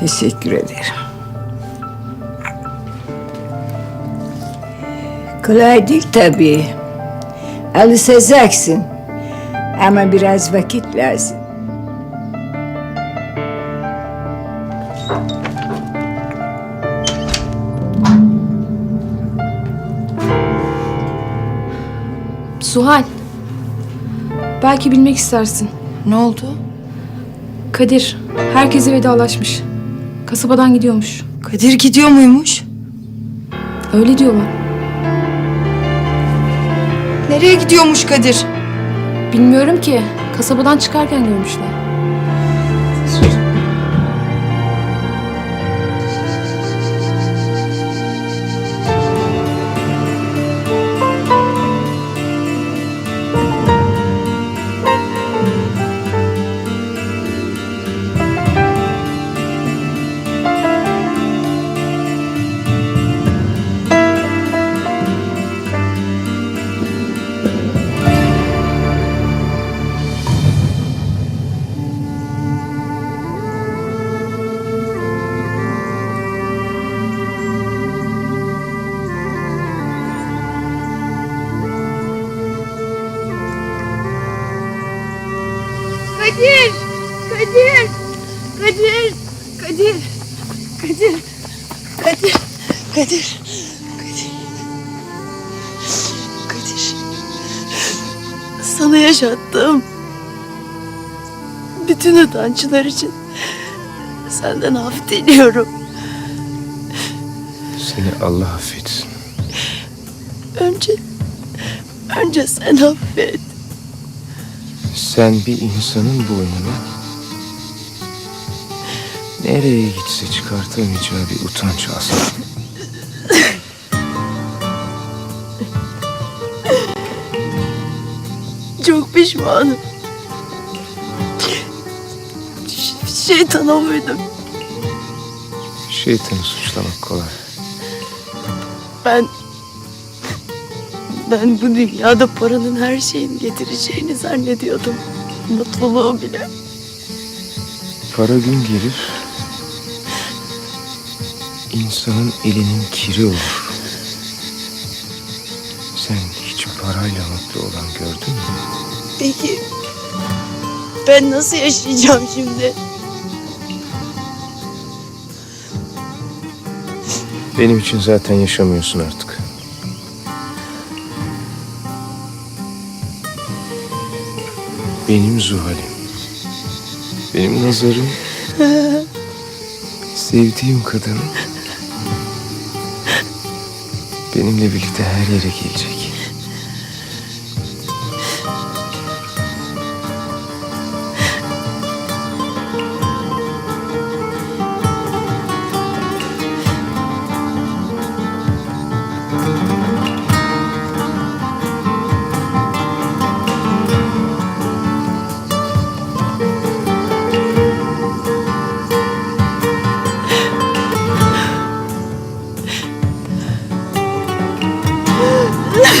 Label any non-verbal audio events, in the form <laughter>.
Teşekkür ederim. Kolay değil tabii. Alışacaksın. Ama biraz vakit lazım. Suhal. Belki bilmek istersin. Ne oldu? Kadir herkese vedalaşmış. Kasabadan gidiyormuş. Kadir gidiyor muymuş? Öyle diyorlar. Nereye gidiyormuş Kadir? Bilmiyorum ki. Kasabadan çıkarken görmüşler. Kadir! Kadir! Kadir! Kadir! Kadir! Kadir! Kadir. Kadir. Kadir. Sana yaşattığım bütün utancılar için senden af diliyorum. Seni Allah affetsin. Önce önce sen affet. Sen bir insanın boynuna nereye gitse çıkartamayacağı bir utanç asla. Çok pişmanım. Ş- Şeytana uydum. Şeytanı suçlamak kolay. Ben ben bu dünyada paranın her şeyin getireceğini zannediyordum. Mutluluğu bile. Para gün gelir, insanın elinin kiri olur. Sen hiç parayla mutlu olan gördün mü? Peki ben nasıl yaşayacağım şimdi? Benim için zaten yaşamıyorsun artık. Benim Zuhal'im. Benim nazarım. <laughs> Sevdiğim kadın. Benimle birlikte her yere gelecek.